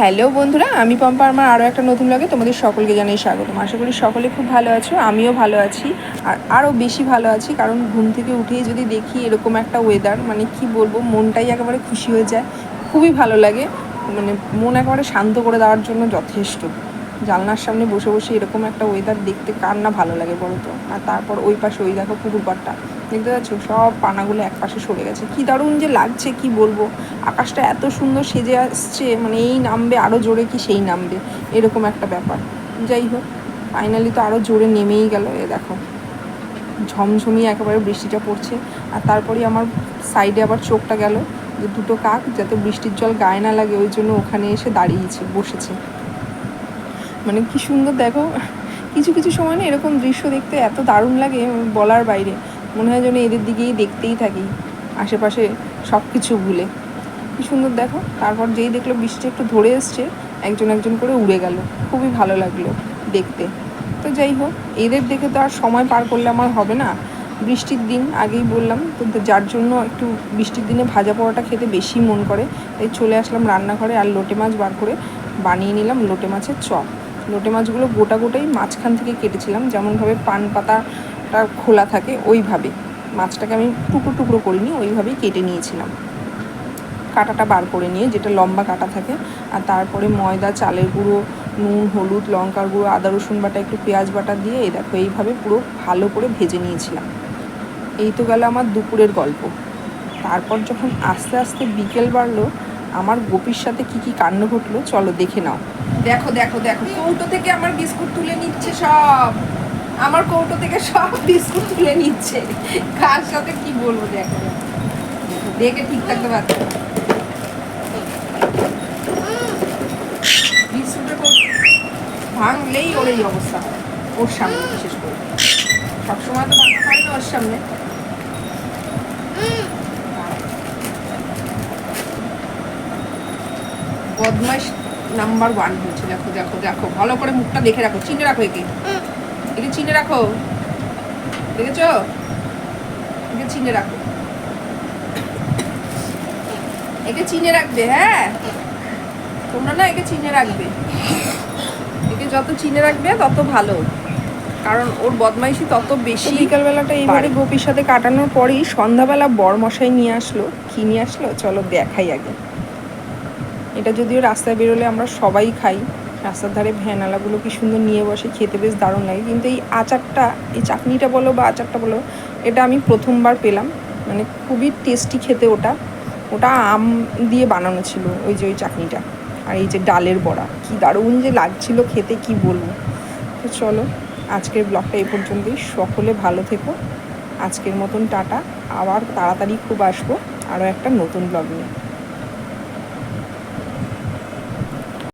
Hello বন্ধুরা, আমি পম্পা আমার আরও একটা নতুন লাগে তোমাদের সকলকে জানাই স্বাগতম। আশা করি সকলে খুব ভালো আছো, আমিও ভালো আছি, আর আরও বেশি ভালো আছি, কারণ ঘুম থেকে উঠেই যদি দেখি এরকম একটা ওয়েদার মানে কি বলব, মনটাই একেবারে খুশি হয়ে যায়, খুবই ভালো লাগে মানে মন একেবারে শান্ত করে দেওয়ার জন্য যথেষ্ট। জানলার সামনে বসে বসে এরকম একটা ওয়েদার দেখতে কার না ভালো লাগে বলো তো আর তারপর ওই পাশে ওই দেখো পুকুর পাড়টা দেখতে পাচ্ছ? সব পানাগুলো এক পাশে সরে গেছে। কি দারুণ যে লাগছে, কি বলব? আকাশটা এত সুন্দর সেজে আসছে মানে এই নামবে আরও জোরে কি সেই নামবে? এরকম একটা ব্যাপার। যাই হোক ফাইনালি তো আরও জোরে নেমেই গেল এ দেখো। ঝমঝমিয়ে একেবারে বৃষ্টিটা পড়ছে। আর তারপরে আমার সাইডে আবার চোখটা গেল, যে দুটো কাক যাতে বৃষ্টির জল গায়ে না লাগে, ওই জন্য ওখানে এসে দাঁড়িয়েছে, বসেছে। মানে কি সুন্দর দেখো। কিছু কিছু সময় না এরকম দৃশ্য দেখতে এত দারুণ লাগে বলার বাইরে। মনে হয় যেন এদের দিকেই দেখতেই থাকি, আশেপাশে সব কিছু ভুলে। কি সুন্দর দেখো, তারপর যেই দেখল বৃষ্টি একটু ধরে এসছে, একজন একজন করে উড়ে গেল। খুবই ভালো লাগল দেখতে। তো যাই হোক, এদের দেখে তো আর সময় পার করলে আমার হবে না। বৃষ্টির দিন, আগেই বললাম, তো যার জন্য একটু বৃষ্টির দিনে ভাজা পোড়াটা খেতে বেশি মন করে, তাই চলে আসলাম রান্নাঘরে আর লোটে মাছ বার করে বানিয়ে নিলাম লোটে মাছের চপ। লোটে মাছগুলো গোটা গোটাই মাঝখান থেকে কেটেছিলাম। যেমনভাবে পান পাতাটা খোলা থাকে, ওইভাবে। মাছটাকে আমি টুকরো টুকরো করিনি, ওইভাবেই কেটে নিয়েছিলাম। কাটাটা বার করে নিয়ে, যেটা লম্বা কাটা থাকে, আর তারপরে ময়দা, চালের গুঁড়ো, নুন, হলুদ, লঙ্কার গুঁড়ো, আদা, রসুন বাটা, একটু পেঁয়াজ বাটা দিয়ে, এই দেখো, এইভাবে পুরো ভালো করে ভেজে নিয়েছিলাম। এই তো গেল আমার দুপুরের গল্প। তারপর যখন আস্তে আস্তে বিকেল বাড়লো আমার গোপির সাথে কি কি কাণ্ড ঘটলো, চলো দেখে নাও। দেখো দেখো দেখো, কৌটো থেকে আমার বিস্কুট তুলে নিচ্ছে সব। আমার কৌটো থেকে সব বিস্কুট তুলে নিচ্ছে। কার সাথে কি বলব, দেখো। দেখে ঠিক থাকতে পারছে। ভাঙলেই ওর এই অবস্থা, ওর সামনে, বিশেষ করে। সবসময় তো ভাঙা হয় না ওর সামনে। বদমাইশ নাম্বার ওয়ান হয়েছে দেখো দেখো দেখো। ভালো করে মুখটা দেখে রাখো। চিনে রাখো একে। একে চিনে রাখো। দেখেছ? একে চিনে রাখো। একে চিনে রাখবে হ্যাঁ? তোমরা না একে চিনে রাখবে। একে যত চিনে রাখবে তত ভালো। কারণ ওর বদমাইশি তত বেশি বিকালবেলাটা এইবারে গোপির সাথে কাটানোর পরেই সন্ধ্যাবেলা বরমশাই নিয়ে আসলো। কি নিয়ে আসলো? চলো দেখাই আগে। এটা যদিও রাস্তায় বেরোলে আমরা সবাই খাই। রাস্তার ধারে ভ্যানালাগুলো কি সুন্দর নিয়ে বসে খেতে বেশ দারুণ লাগে। কিন্তু এই আচারটা, এই চাটনিটা বলো বা আচারটা বলো, এটা আমি প্রথমবার পেলাম। মানে খুবই টেস্টি খেতে ওটা। ওটা আম দিয়ে বানানো ছিল ওই যে ওই চাটনিটা। আর এই যে ডালের বড়া, কি দারুণ যে লাগছিল খেতে, কি বলব? তো চলো, আজকের ব্লগটা এই পর্যন্তই। সকলে ভালো থেকো। আজকের মতন টাটা। আবার তাড়াতাড়ি খুব আসব আরও একটা নতুন ব্লগ নিয়ে।